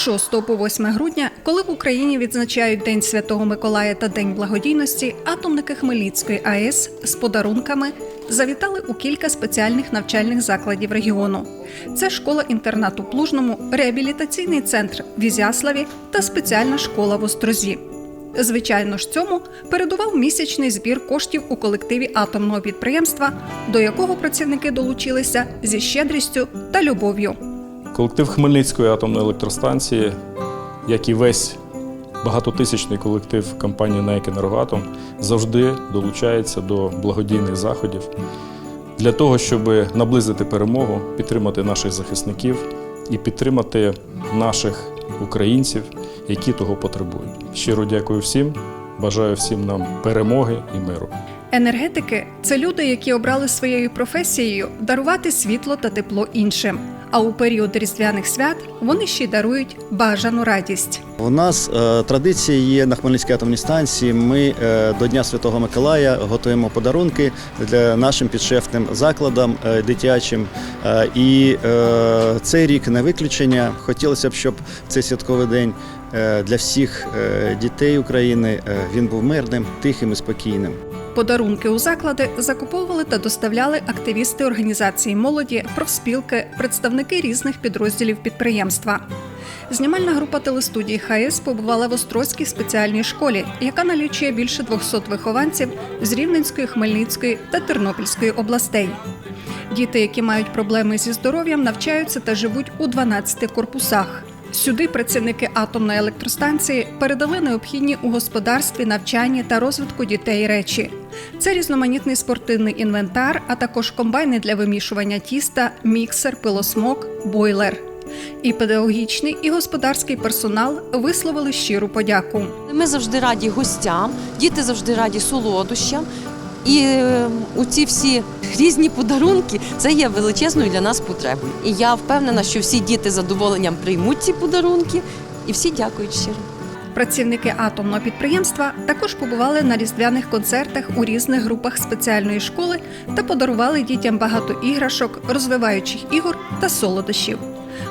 6 по 8 грудня, коли в Україні відзначають День Святого Миколая та День благодійності, атомники Хмельницької АЕС з подарунками завітали у кілька спеціальних навчальних закладів регіону. Це школа-інтернат у Плужному, реабілітаційний центр в Ізяславі та спеціальна школа в Острозі. Звичайно ж, цьому передував місячний збір коштів у колективі атомного підприємства, до якого працівники долучилися зі щедрістю та любов'ю. Колектив Хмельницької атомної електростанції, як і весь багатотисячний колектив компанії «НЕК Енергоатом», завжди долучається до благодійних заходів для того, щоб наблизити перемогу, підтримати наших захисників і підтримати наших українців, які того потребують. Щиро дякую всім, бажаю всім нам перемоги і миру. Енергетики це люди, які обрали своєю професією дарувати світло та тепло іншим. А у період різдвяних свят вони ще й дарують бажану радість. У нас е, традиція є на Хмельницькій атомній станції. Ми е, до Дня Святого Миколая готуємо подарунки для нашим підшефним закладам е, дитячим. Е, і е, цей рік не виключення. Хотілося б, щоб цей святковий день е, для всіх е, дітей України е, він був мирним, тихим і спокійним. Подарунки у заклади закуповували та доставляли активісти організації молоді, профспілки, представники різних підрозділів підприємства. Знімальна група телестудії ХС побувала в Острозькій спеціальній школі, яка налічує більше 200 вихованців з Рівненської, Хмельницької та Тернопільської областей. Діти, які мають проблеми зі здоров'ям, навчаються та живуть у 12 корпусах. Сюди працівники атомної електростанції передали необхідні у господарстві, навчанні та розвитку дітей речі. Це різноманітний спортивний інвентар, а також комбайни для вимішування тіста, міксер, пилосмок, бойлер. І педагогічний, і господарський персонал висловили щиру подяку. Ми завжди раді гостям, діти завжди раді солодощам. І е, у ці всі різні подарунки це є величезною для нас потребою. І я впевнена, що всі діти з задоволенням приймуть ці подарунки, і всі дякують щиро. Працівники атомного підприємства також побували на різдвяних концертах у різних групах спеціальної школи та подарували дітям багато іграшок, розвиваючих ігор та солодощів.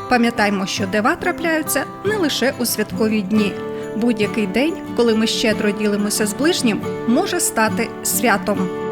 Пам'ятаймо, що дива трапляються не лише у святкові дні. Будь-який день, коли ми щедро ділимося з ближнім, може стати святом.